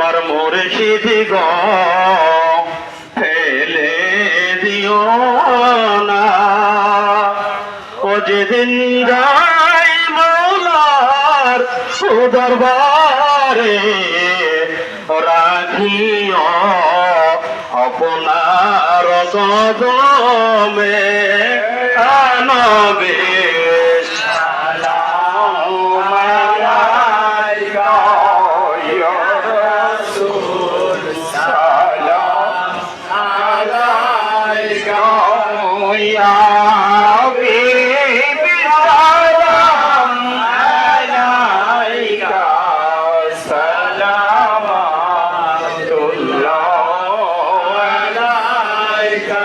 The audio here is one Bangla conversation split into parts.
আমার মুর্শিদ গ, ফেলে দিও না। ও যেদিন যাই মৌলার দরবারে রাখিও আপনার কদমে। আনবে ইয়া হাবিবি সালাম আলাইকা সালামাতুল্লাহ আলাইকা।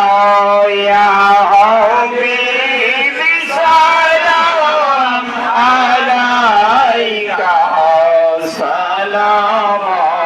সালামা